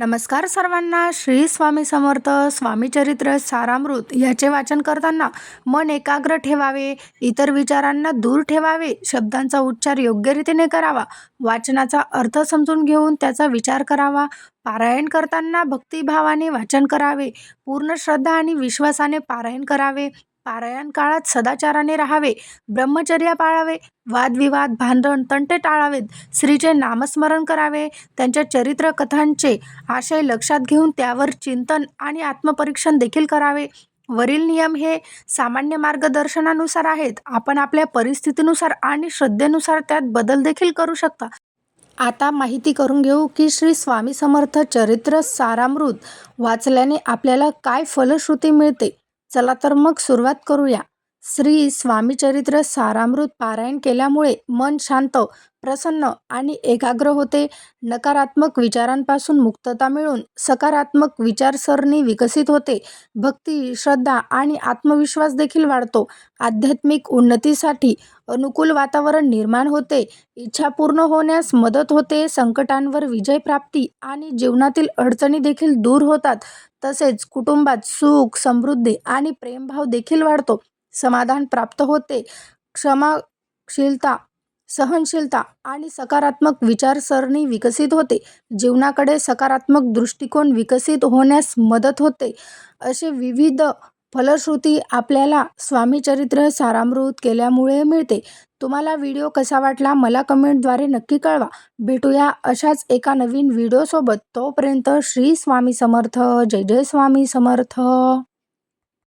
नमस्कार सर्वांना. श्री स्वामी समर्थ स्वामी चरित्र सारामृत याचे वाचन करताना मन एकाग्र ठेवावे इतर विचारांना दूर ठेवावे शब्दांचा उच्चार योग्य रीतीने करावा वाचनाचा अर्थ समजून घेऊन त्याचा विचार करावा पारायण करताना भक्तिभावाने वाचन करावे पूर्ण श्रद्धा आणि विश्वासाने पारायण करावे पारायण काळात सदाचाराने राहावे ब्रह्मचर्य पाळावे वादविवाद भांडण तंटे टाळावेत श्रीचे नामस्मरण करावे त्यांच्या चरित्र कथांचे आशय लक्षात घेऊन त्यावर चिंतन आणि आत्मपरीक्षण देखील करावे. वरील नियम हे सामान्य मार्गदर्शनानुसार आहेत. आपण आपल्या परिस्थितीनुसार आणि श्रद्धेनुसार त्यात बदल देखील करू शकता. आता माहिती करून घेऊ की श्री स्वामी समर्थ चरित्र सारामृत वाचल्याने आपल्याला काय फलश्रुती मिळते? चला तर मग सुरुवात करूया. श्री स्वामीचरित्र सारामृत पारायण केल्यामुळे मन शांत प्रसन्न आणि एकाग्र होते. नकारात्मक विचारांपासून मुक्तता मिळून सकारात्मक विचारसरणी विकसित होते. भक्ती श्रद्धा आणि आत्मविश्वास देखील वाढतो. आध्यात्मिक उन्नतीसाठी अनुकूल वातावरण निर्माण होते. इच्छा पूर्ण होण्यास मदत होते. संकटांवर विजय प्राप्ती आणि जीवनातील अडचणी देखील दूर होतात. तसेच कुटुंबात सुख समृद्धी आणि प्रेमभाव देखील वाढतो. समाधान प्राप्त होते. क्षमाशीलता सहनशीलता आणि सकारात्मक विचारसरणी विकसित होते. जीवनाकडे सकारात्मक दृष्टिकोन विकसित होण्यास मदत होते. असे विविध फलश्रुती आपल्याला स्वामी चरित्र सारामृत केल्यामुळे मिळते. तुम्हाला व्हिडिओ कसा वाटला मला कमेंटद्वारे नक्की कळवा. भेटूया अशाच एका नवीन व्हिडिओसोबत. तोपर्यंत श्री स्वामी समर्थ. जय जय स्वामी समर्थ.